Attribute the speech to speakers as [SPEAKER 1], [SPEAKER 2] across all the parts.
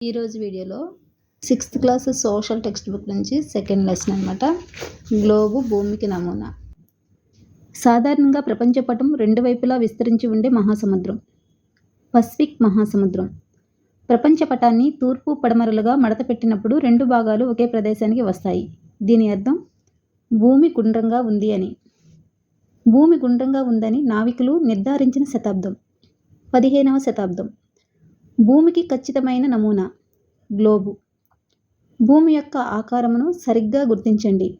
[SPEAKER 1] ఈరోజు వీడియోలో sixth class social text book నుంచి సెకండ్ లెసన్ అనమాట గ్లోబు భూమికి నమూనా. సాధారణంగా ప్రపంచ పటం రెండు వైపులా విస్తరించి ఉండే మహాసముద్రం. పసిఫిక్ మహాసముద్రం. ప్రపంచ పటాన్ని తూర్పు పడమరలుగా మడత పెట్టినప్పుడు రెండు భాగాలు ఒకే ప్రదేశానికి వస్తాయి. దీని అర్థం భూమి గుండ్రంగా ఉంది అని. భూమి గుండ్రంగా ఉందని నావికులు నిర్ధారించిన శతాబ్దం. పదిహేనవ శతాబ్దం. భూమికి ఖచ్చితమైన నమూనా. గ్లోబు. భూమి యొక్క ఆకారమును సరిగ్గా గుర్తించండి.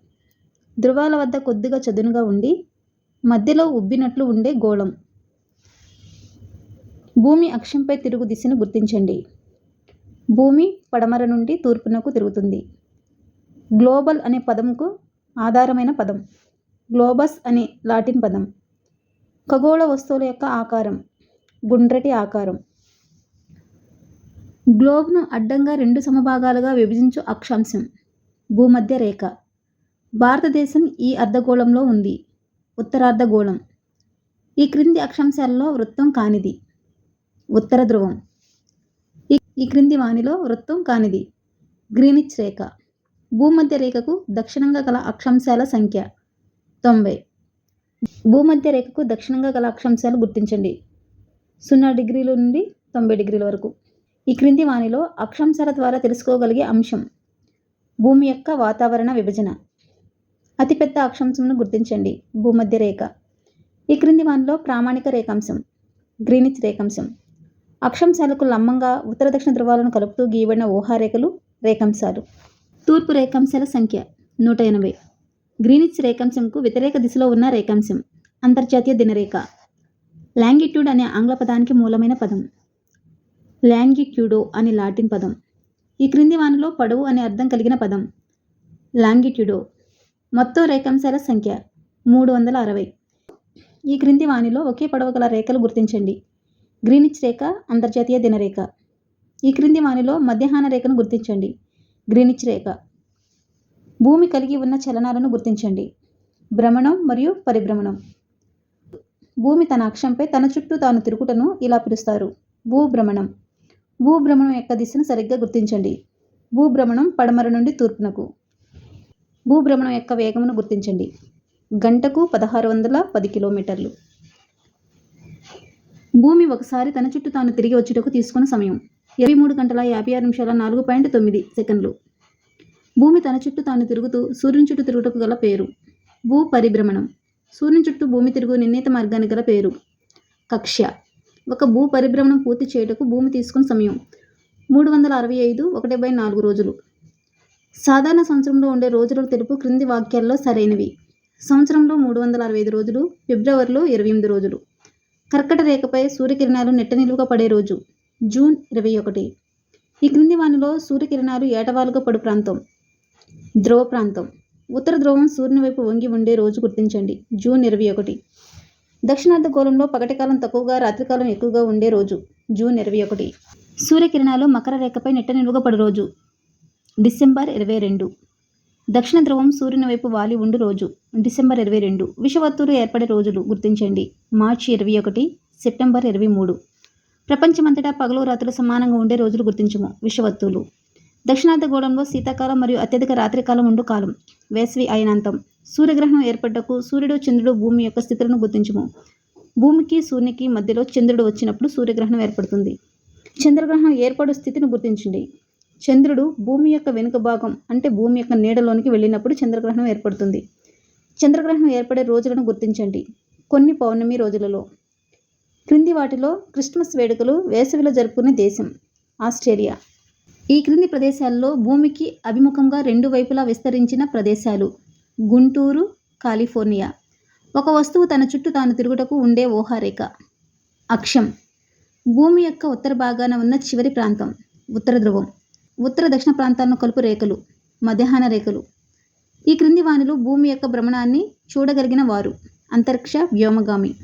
[SPEAKER 1] ధృవాల వద్ద కొద్దిగా చదునుగా ఉండి మధ్యలో ఉబ్బినట్లు ఉండే గోళం. భూమి అక్షంపై తిరుగు దిశను గుర్తించండి. భూమి పడమర నుండి తూర్పునకు తిరుగుతుంది. గ్లోబల్ అనే పదంకు ఆధారమైన పదం. గ్లోబస్ అనే లాటిన్ పదం. ఖగోళ వస్తువుల యొక్క ఆకారం. గుండ్రటి ఆకారం. గ్లోబ్ను అడ్డంగా రెండు సమభాగాలుగా విభజించు అక్షాంశం భూమధ్య రేఖ. భారతదేశం ఈ అర్ధగోళంలో ఉంది. ఉత్తరార్ధగోళం. ఈ క్రింది అక్షాంశాలలో వృత్తం కానిది. ఉత్తర ధ్రువం. ఈ క్రింది వాణిలో వృత్తం కానిది. గ్రీనిచ్ రేఖ. భూమధ్య రేఖకు దక్షిణంగా గల అక్షాంశాల సంఖ్య తొంభై. భూమధ్య రేఖకు దక్షిణంగా గల అక్షాంశాలు గుర్తించండి. సున్నా డిగ్రీల నుండి తొంభై డిగ్రీల వరకు. ఈ క్రింది వానిలో అక్షాంశాల ద్వారా తెలుసుకోగలిగే అంశం. భూమి యొక్క వాతావరణ విభజన. అతిపెద్ద అక్షాంశంను గుర్తించండి. భూమధ్య రేఖ. ఈ క్రింది వానిలో ప్రామాణిక రేఖాంశం. గ్రీనిచ్ రేఖాంశం. అక్షాంశాలకు లంబంగా ఉత్తర దక్షిణ ధృవాలను కలుపుతూ గీయబడిన ఊహారేఖలు రేఖాంశాలు. తూర్పు రేఖాంశాల సంఖ్య నూట ఎనభై. గ్రీనిచ్ రేఖాంశంకు వ్యతిరేక దిశలో ఉన్న రేఖాంశం. అంతర్జాతీయ దినరేఖ. లాంగిట్యూడ్ అనే ఆంగ్ల పదానికి మూలమైన పదం. లాంగిట్యూడో అని లాటిన్ పదం. ఈ క్రింది వానిలో పొడవు అనే అర్థం కలిగిన పదం. లాంగిట్యూడో మొత్తం రేఖాంశాల సంఖ్య మూడు వందల అరవై. ఈ క్రింది వానిలో ఒకే పొడవు గల రేఖలు గుర్తించండి. గ్రీనిచ్ రేఖ అంతర్జాతీయ దినరేఖ. ఈ క్రింది వానిలో మధ్యాహ్న రేఖను గుర్తించండి. గ్రీనిచ్ రేఖ. భూమి కలిగి ఉన్న చలనాలను గుర్తించండి. భ్రమణం మరియు పరిభ్రమణం. భూమి తన అక్షంపై తన చుట్టూ తాను తిరుగుటను ఇలా పిలుస్తారు. భూభ్రమణం. భూభ్రమణం యొక్క దిశను సరిగ్గా గుర్తించండి. భూభ్రమణం పడమర నుండి తూర్పునకు. భూభ్రమణం యొక్క వేగమును గుర్తించండి. గంటకు పదహారు వందల పది కిలోమీటర్లు. భూమి ఒకసారి తన చుట్టూ తాను తిరిగి వచ్చుటకు తీసుకున్న సమయం. ఇరవై మూడు గంటల యాభై ఆరు నిమిషాల నాలుగు పాయింట్ తొమ్మిది సెకండ్లు. భూమి తన చుట్టూ తాను తిరుగుతూ సూర్యుని చుట్టూ తిరుగుటకు గల పేరు. భూ పరిభ్రమణం సూర్యుని చుట్టూ భూమి తిరుగు నిర్ణీత మార్గానికి గల పేరు. కక్ష్య. ఒక భూ పరిభ్రమణం పూర్తి చేయుటకు భూమి తీసుకున్న సమయం. మూడు వందల అరవై ఐదు ఒకటి బై నాలుగు రోజులు. సాధారణ సంవత్సరంలో ఉండే రోజుల తెలుపు క్రింది వాక్యాల్లో సరైనవి. సంవత్సరంలో మూడు వందల అరవై ఐదు రోజులు ఫిబ్రవరిలో ఇరవై ఎనిమిది రోజులు. కర్కట రేఖపై సూర్యకిరణాలు నెట్ట పడే రోజు జూన్ ఇరవై ఒకటి. ఈ క్రింది వానిలో సూర్యకిరణాలు ఏటవాలుగా పడు ప్రాంతం. ధ్రువ ప్రాంతం. ఉత్తర ధ్రువం సూర్యుని వైపు వంగి ఉండే రోజు గుర్తించండి జూన్ ఇరవై ఒకటి. దక్షిణార్ధగోళంలో పగటికాలం తక్కువగా రాత్రికాలం ఎక్కువగా ఉండే రోజు జూన్ ఇరవై ఒకటి. సూర్యకిరణాలు మకర రేఖపై నెట్ట నిలువుగా రోజు డిసెంబర్ ఇరవై రెండు. దక్షిణ ధ్రువం సూర్యుని వైపు వాలి ఉండు రోజు డిసెంబర్ ఇరవై రెండు. విషవత్తులు ఏర్పడే రోజులు గుర్తించండి. మార్చి ఇరవై ఒకటి సెప్టెంబర్ ఇరవై మూడు. ప్రపంచమంతటా పగలు రాత్రులు సమానంగా ఉండే రోజులు గుర్తించము విషవత్తులు దక్షిణార్ధగోళంలో శీతాకాలం మరియు అత్యధిక రాత్రికాలం ఉండు కాలం వేసవి అయనాంతం. సూర్యగ్రహణం ఏర్పడ్డకు సూర్యుడు చంద్రుడు భూమి యొక్క స్థితులను గుర్తించము. భూమికి సూర్యునికి మధ్యలో చంద్రుడు వచ్చినప్పుడు సూర్యగ్రహణం ఏర్పడుతుంది. చంద్రగ్రహణం ఏర్పడు స్థితిని గుర్తించండి. చంద్రుడు భూమి యొక్క వెనుక భాగం అంటే భూమి యొక్క నీడలోనికి వెళ్ళినప్పుడు చంద్రగ్రహణం ఏర్పడుతుంది. చంద్రగ్రహణం ఏర్పడే రోజులను గుర్తించండి. కొన్ని పౌర్ణమి రోజులలో. క్రింది వాటిలో క్రిస్మస్ వేడుకలు వేసవిలో జరుపుకునే దేశం ఆస్ట్రేలియా. ఈ క్రింది ప్రదేశాల్లో భూమికి అభిముఖంగా రెండు వైపులా విస్తరించిన ప్రదేశాలు. గుంటూరు కాలిఫోర్నియా. ఒక వస్తువు తన చుట్టూ తాను తిరుగుటకు ఉండే ఊహారేఖ. అక్షం. భూమి యొక్క ఉత్తర భాగాన ఉన్న చివరి ప్రాంతం. ఉత్తర ధ్రువం. ఉత్తర దక్షిణ ప్రాంతాలను కలుపు రేఖలు. మధ్యాహ్న రేఖలు. ఈ క్రింది వానిలో భూమి యొక్క భ్రమణాన్ని చూడగలిగిన వారు. అంతరిక్ష వ్యోమగామి.